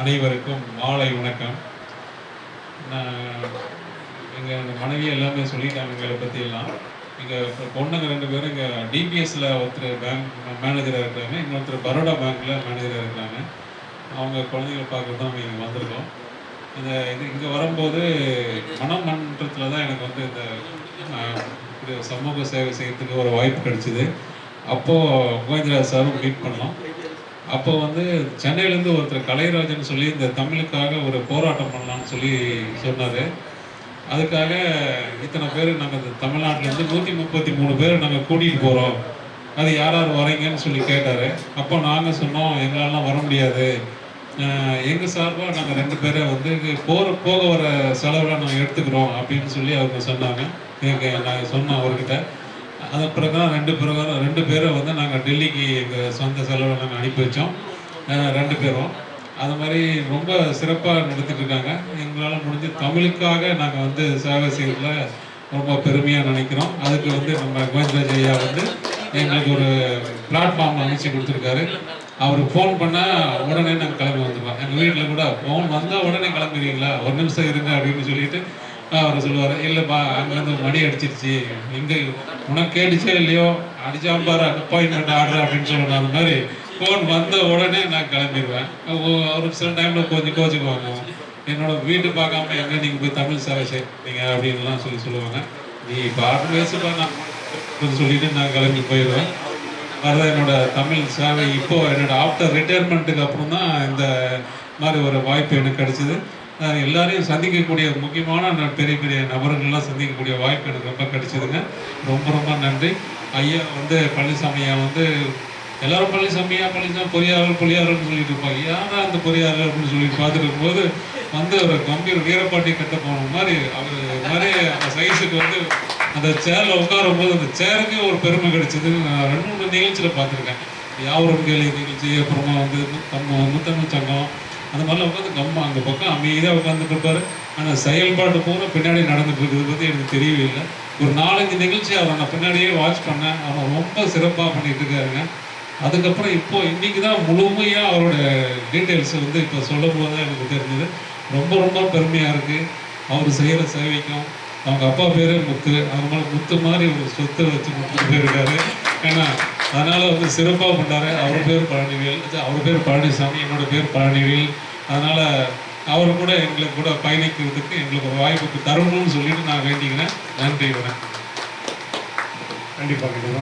அனைவருக்கும் மாலை வணக்கம். நான் எங்கள் மனைவி எல்லாமே சொல்லிட்டாங்க எங்களை பற்றி எல்லாம் எங்கள் பொண்ணுங்க ரெண்டு பேரும் இங்கே டிபிஎஸ்ல ஒருத்தர் பேங்க் மேனேஜராக இருக்கிறாங்க இன்னொருத்தர் பரோடா பேங்க்கில் மேனேஜராக இருக்கிறாங்க அவங்க குழந்தைகளை பார்க்க தான் இங்கே வந்திருக்கோம். இந்த இது இங்கே வரும்போது மனமன்றத்தில் தான் எனக்கு வந்து இந்த இது சமூக சேவை செய்யறதுக்கு ஒரு வாய்ப்பு கிடைச்சிது. அப்போது கோவிந்தராஜ் சாரும் மீட் பண்ணோம் அப்போ வந்து சென்னையிலேருந்து ஒருத்தர் கலைராஜன் சொல்லி இந்த தமிழுக்காக ஒரு போராட்டம் பண்ணலாம்னு சொல்லி சொன்னார். அதுக்காக இத்தனை பேர் நாங்கள் இந்த தமிழ்நாட்டிலேருந்து நூற்றி முப்பத்தி மூணு பேர் நாங்கள் கூட்டிகிட்டு போகிறோம் அது யார் யார் வரீங்கன்னு சொல்லி கேட்டார். அப்போ நாங்கள் சொன்னோம் எங்களாலாம் வர முடியாது. எங்கள் சார்பாக நாங்கள் ரெண்டு பேரை வந்து போகிற போக வர செலவில் நாங்கள் எடுத்துக்கிறோம் அப்படின்னு சொல்லி அவங்க சொன்னாங்க. எங்கள் நான் சொன்னோம் அவர்கிட்ட. அதன் பிரகாரம் ரெண்டு பிறகு ரெண்டு பேரும் வந்து நாங்கள் டெல்லிக்கு எங்கள் சொந்த செலவில் நாங்கள் அனுப்பி வச்சோம். ரெண்டு பேரும். அது மாதிரி ரொம்ப சிறப்பாக நடத்திட்டு இருக்காங்க. எங்களால் முடிஞ்சு தமிழுக்காக நாங்கள் வந்து சேவை செய்யறதுல ரொம்ப பெருமையாக நினைக்கிறோம். அதுக்கு வந்து நம்ம கோவிந்தராஜ் ஐயா வந்து எங்களுக்கு ஒரு பிளாட்ஃபார்ம் அமைச்சு கொடுத்துருக்காரு. அவர் ஃபோன் பண்ணால் உடனே நாங்கள் கிளம்பி வந்துடுவோம் எங்கள் வீட்டில் கூட ஃபோன் வந்தால் உடனே கிளம்புறீங்களா ஒரு நிமிஷம் இருங்க அப்படின்னு சொல்லிட்டு அவர் சொல்லுவார் இல்லைப்பா அங்கேருந்து மணி அடிச்சிருச்சு. எங்கே உனக்கு கேட்டுச்சே இல்லையோ? அடிச்சா பாரு அப்பாயின்மெண்ட் ஆர்டர் அப்படின்னு சொல்லணும் அந்த மாதிரி ஃபோன் வந்த உடனே நான் கிளம்பிடுவேன். அவர் ஒரு சில டைமில் கொஞ்சம் கோச்சுக்குவாங்க. என்னோட வீட்டு பார்க்காம எங்கே நீங்கள் போய் தமிழ் சேவை செய்றீங்க? அப்படின்லாம் சொல்லி சொல்லுவாங்க. நீ பாட்டு பேசுப்பா நான் சொல்லிட்டு நான் கிளம்பி போயிடுவேன். அதுதான் என்னோட தமிழ் சேவை. இப்போ என்னோட ஆஃப்டர் ரிட்டையர்மெண்ட்டுக்கு அப்புறம் தான் இந்த மாதிரி ஒரு வாய்ப்பு எனக்கு கிடைச்சிது. எல்லாரையும் சந்திக்கக்கூடிய முக்கியமான பெரிய பெரிய நபர்கள்லாம் சந்திக்கக்கூடிய வாய்ப்பு எனக்கு ரொம்ப கிடைச்சிதுங்க. ரொம்ப ரொம்ப நன்றி. ஐயா வந்து பழனிசாமியா வந்து எல்லாரும் பழனிசாமியா பழனிசாமி பொறியாளர் பொறியாளர்னு சொல்லிட்டு இருப்பாங்க யாரா அந்த பொறியாளர் அப்படின்னு சொல்லி பார்த்துட்டு இருக்கும்போது வந்து ஒரு கம்பீர் வீரப்பாட்டி கட்ட போன மாதிரி அவர் மாதிரி அந்த சைஸுக்கு வந்து அந்த சேர்ல உட்காரும் போது அந்த சேருக்கே ஒரு பெருமை கிடைச்சதுன்னு நான் ரெண்டு மூணு நிகழ்ச்சியில பார்த்துருக்கேன். யாவரும் கேள்வி நிகழ்ச்சி அப்புறமா வந்து தம்ம முத்தமிழ் சங்கம் அந்த மாதிரிலாம் உட்காந்து கம்மா அந்த பக்கம் அமைதியாக உட்காந்துட்டுருப்பாரு ஆனால் செயல்பாடு பூரா பின்னாடி நடந்துட்டு இருக்கிறது பற்றி எனக்கு தெரியவே இல்லை. ஒரு நாலஞ்சு நிகழ்ச்சி அவரை நான் பின்னாடியே வாட்ச் பண்ணேன். அவன் ரொம்ப சிறப்பாக பண்ணிட்டு இருக்காருங்க. அதுக்கப்புறம் இப்போ இன்றைக்கி தான் முழுமையாக அவரோட டீட்டெயில்ஸ் வந்து இப்போ சொல்லும் போது தான் எனக்கு தெரிஞ்சது. ரொம்ப ரொம்ப பெருமையாக இருக்குது அவர் செய்கிற சேவைக்கும் அவங்க அப்பா பேரே முத்து. அதனால முத்து மாதிரி ஒரு சொத்தை வச்சு கொடுத்துட்டு போயிருக்காரு. ஏன்னா அதனால் வந்து சிறப்பாக பண்ணார் அவர் பேர் பழனிவேல். அவர் பேர் பழனிசாமி என்னோட பேர் பழனிவேல். அதனால் அவர் கூட எங்களுக்கு கூட பயணிக்கிறதுக்கு எங்களுக்கு ஒரு வாய்ப்புக்கு தரணும்னு சொல்லிட்டு நான் வேண்டிக்கிறேன். நன்றி வரேன் கண்டிப்பாக